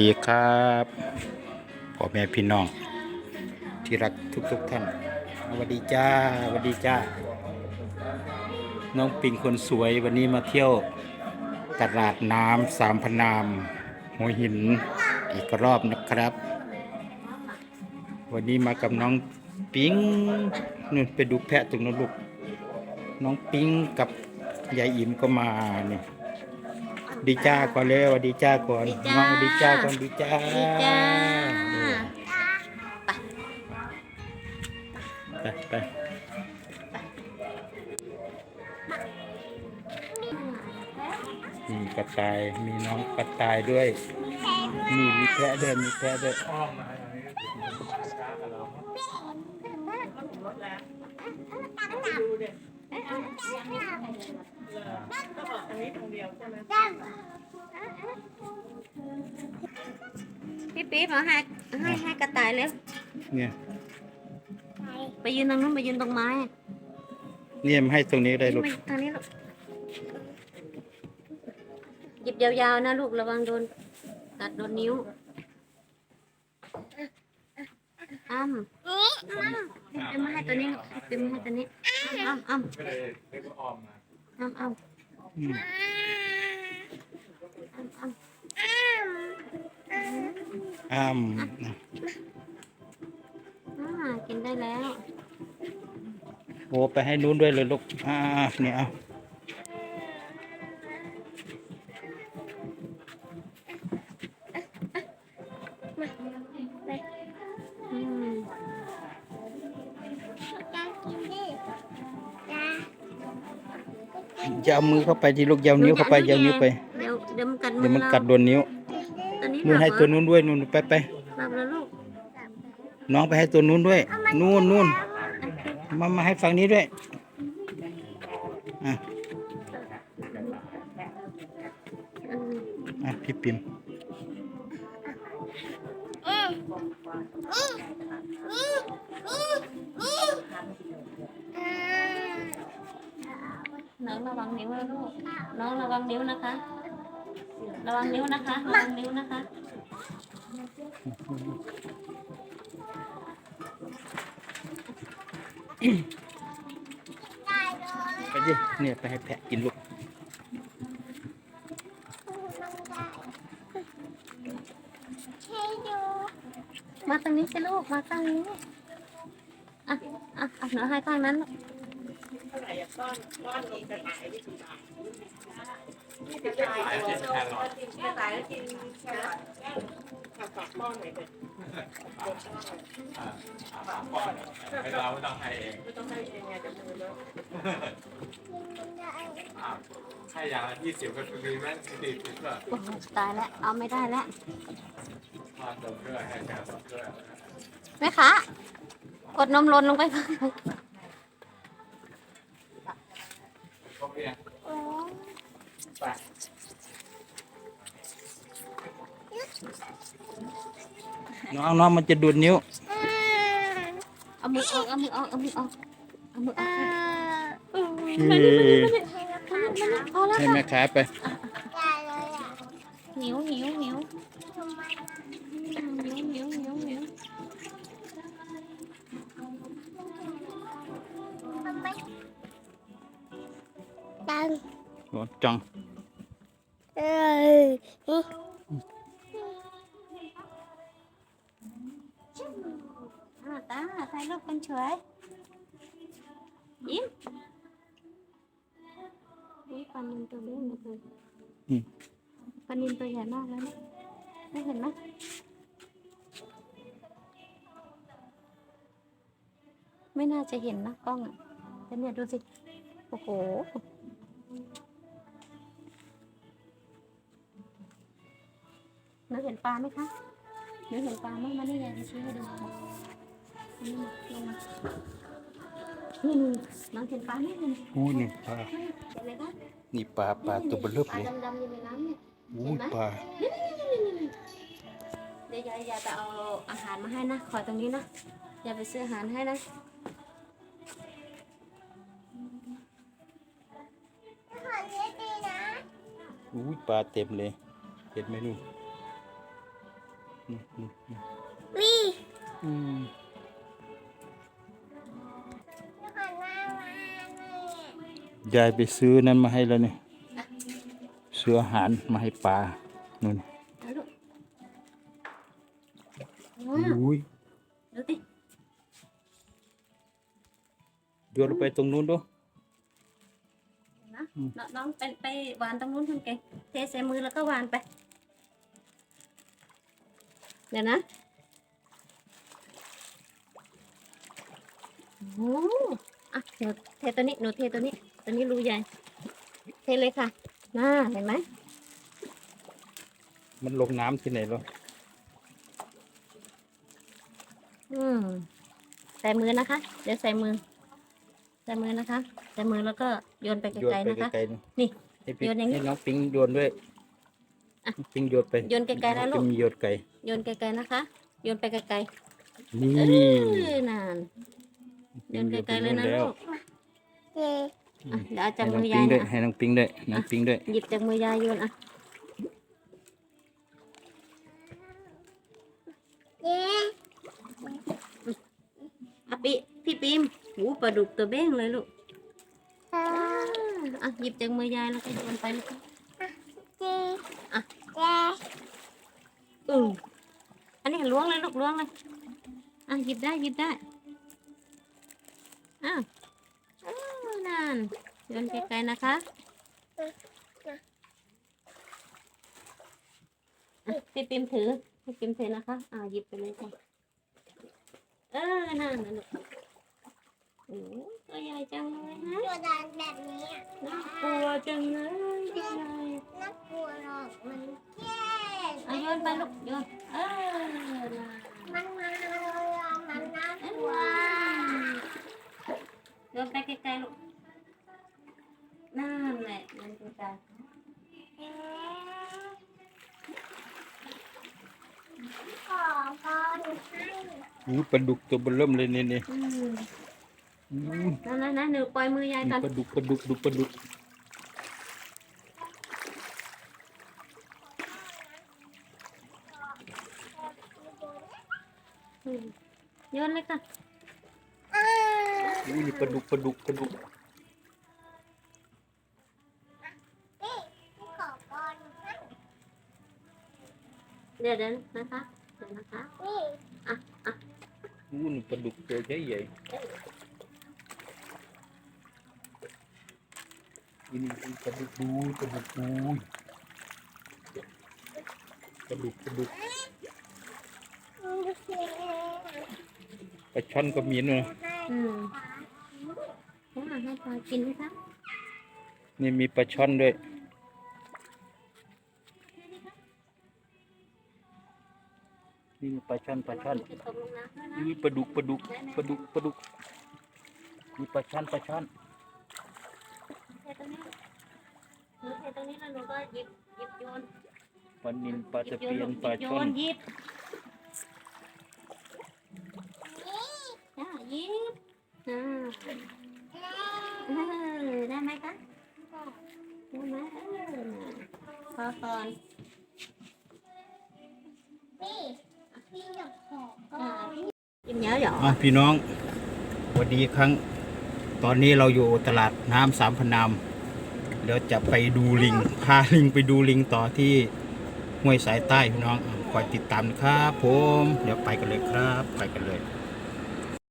ดีครับพ่อแม่พี่น้อง ที่รักทุกๆทท่านสวัสดีจ้าสวัสดีจ้า น้องปิงคนสวยวันนี้มาเที่ยวตลาดน้ำสามพนามหัวหินอีกรอบนะครับ วันนี้มากับน้องปิงนู่นไปดูแพะตรงนั้นลูกน้องปิงกับยายอิมก็มาเนี่ย ดีจ้าก่อนเลยสวัสดีจ้าก่อนดีจ้าน้องสวัสดีจ้าก่อนดีจ้าดีจ้าไปไปมีกระต่ายมีน้องกระต่ายด้วยมีมีแพะด้วยมีแพะด้ วยพี่ปี๊บมาให้ให้ให้กระต่ายเร็วเนี่ยไปยืนตรงนู้นไปยืนตรงไม้เนี่ยมาให้ตรงนี้ได้ลูก มาทางนี้ลูกหยิบยาวๆนะลูกระวังโดนกัดโดนนิ้ว อ้ำพี่ปี๊บมาให้ตัวนี้ลูกพี่ปี๊บมาให้ตัวนี้อ้ำอ้ำอ้ำอ้ำอ้ำอืมอ้ำอ้ำอ้ามอ่ากินได้แล้วโอ้ไปให้นู้นด้วยเลยลูกอ่าเนี่ยเอา อย่าเอามือเข้าไปที่ลูกอยาวนิ้วเข้าไปอยาวนิ้วไป เดี๋ยวเดี๋ยวมันกัดมืเดี๋ยวมันเรากัดโดนนิ้วตัวนี้นู่นให้หลับตัวเรอนู้นด้วยนู่นไปไปหลับแล้วลูกน้องไปให้ตัวนู้นด้วย นู่นนู่นมามาให้ฝั่งนี้ด้วยอะอืมอะพี่ปิม น้องระวังนิ้วนะลูก น้องระวังนิ้วนะคะ ระวังนิ้วนะคะ ระวังนิ้วนะคะ ไปดิเนี่ยไปให้แพะกินลูก มาตรงนี้สิลูก มาข้างนี้ อะ อะอะหนูให้ข้างนั้นลูก ให้เราไม่ต้องให้เองไม่ต้องให้เองไงจะมือเลอะให้อย่างละยี่สิบก็มีแม่สี่สิบก็โอ้โหตายแล้วเอาไม่ได้แล้วมาเติมเพื่อให้แกสดเพื่อแม่คะกดนมลนลงไป ไปน้องน้องมันจะดูดนิ้วเอามือออกเอามือออกเอามือออกเอามือออกค่ะคือพอแล้วให้ค่ะแม่ค้าไปหิวหิวหิวหิวหิวหิวหิวตังโอ้จังเอออ่า ตาถ่ายรูปกันเฉยยิ้มนี่ปลานินตัวเล็กนะคุณอืมปลานินตัวใหญ่มากแล้วนะไม่เห็นไหมไม่น่าจะเห็นนะกล้องอะแต่เนี่ยดูสิ โอ้โห หนูเห็นปลาไหมคะหนูเห็นปลาไหมมานี่ยายจะชี้ให้ดูนี่มาลงมานี่นี่น้องเห็นปลาไหมเห็นโอ้นี่ปลาเห็นไหมคะนี่ปลาปลาตัวเบลลึบปลาเลยดำๆอยู่ในน้ำเนี่ยโอ้ปลาเดี๋ยวยายยายจะเอาอาหารมาให้นะขอตรงนี้นะยายไปซื้ออาหารให้นะอุ้ปลาเต็มเลยเห็นไหมนู่น อืมอืมอืมนี่อืมยายไปซื้อนั้นมาให้แล้วเนี่ยซื้ออาหารมาให้ปลานู่นอุ้ยดูดิโยนลงไปตรงนู้นดูนะน้องน้องไปไปวานตรงนู้นคุณเก่งเทใส่มือแล้วก็หวานไป เดี๋ยวนะโอ้อะหนูเทตัวนี้หนูเทตัวนี้ ตัวนี้รูใหญ่ เทเลยค่ะน่าเห็นไหมมันลงน้ำที่ไหนหรออืมใส่มือนะคะ เดี๋ยวใส่มือ ใส่มือนะคะ ใส่มือแล้วก็โยนไปโยนไกลไปๆนะคะไกลๆนะนี่ ให้พี่โยนอย่างนี้ ให้น้องปิงโยนด้วยอะน้อง ปิงโยนไปโยนไกลๆนะลูกจะมีโยนไก่โยนไกลๆนะคะ โยนไปไกลนี่ๆเออนานโยนไกลๆเลยนะลูกเจ๊อะเดี๋ยวเอาจากให้น้มืองอปิยางยด้วยนะให้น้องปิงด้วยน้องปิงด้วยหยิบจากมือยายโยนอะเจ๊อะปีพี่ปิมหูปลาดุกตัวเบ้งเลยลูกอ่าอะหยิบจากมือยายแล้วก็โยนไปลูกเจ๊ อืออันนี้ล้วงเลยลูกล้วงเลยอะหยิบได้หยิบได้อ้าวอ้นั่นโยนไกลๆนะคะพี่ปิมถือพี่ปิมถือนะคะ อ่าหยิบไปเลยค่ะเออนั่นนะลูก ตัวใหญ่จังเลยนะตัวดันแบบนี้อะน่ากลัวจังเลยตัวใหญ่น่ากลัวหรอกมันแค่อะโยนไปลูกโยนเออนั่นมันมาเลยอะมันน่ากลัวเดินไปไกลๆลูกนั่นแหละเดินไกลขอพรให้ อู้ปลาดุกตัวเบลเริ่มเลยเนี่ยเนี่ยๆ อืมอู้นั่นนะนะหนูปล่อยมือยายก่อนปลาดุกปลาดุกดูปลาดุกอืมโยนเลยค่ะอ่าอู้นี่ปลาดุกปลาดุกปลาดุกนี่ขอพรให้เดี๋ยวเดี๋ยวนะคะเดี๋ยวนะคะนี่อู้นี่ปลาดุกตัวใหญ่ใหญ่ นี่นี่ปลาดุกดูปลาดุกดูปลาดุกปลาดุกดูสิปลาช่อนก็มีเนอะอืมแล้วให้ปลากินไหมคะนี่มีปลาช่อนด้วยนี่ปลาช่อนปลาช่อนนี่ปลาดุกปลาดุกปลาดุกปลาดุกมีปลาช่อนปลาช่อน ทตรงนี้หนูเทตรงนี้แล้วหนูก็หยิบหยิบโยนปลานิลปลาหยิตะเพียนปลาหยิบโยช่อนนหยิบจ้าหยิบอ่าเออได้ไหมคะได้ไหมเออพอก่อนนี่พี่อยากขอพอ่ารกินเยอะเหรอ อะพี่น้องสวัสดีครั้ง ตอนนี้เราอยู่ตลาดน้ำสามพนามเดี๋ยวจะไปดูลิง พาลิงไปดูลิงต่อที่ห้วยสายใต้พี่น้องคอยติดตามนะครับ ผม เดี๋ยวไปกันเลยครับ ไปกันเลย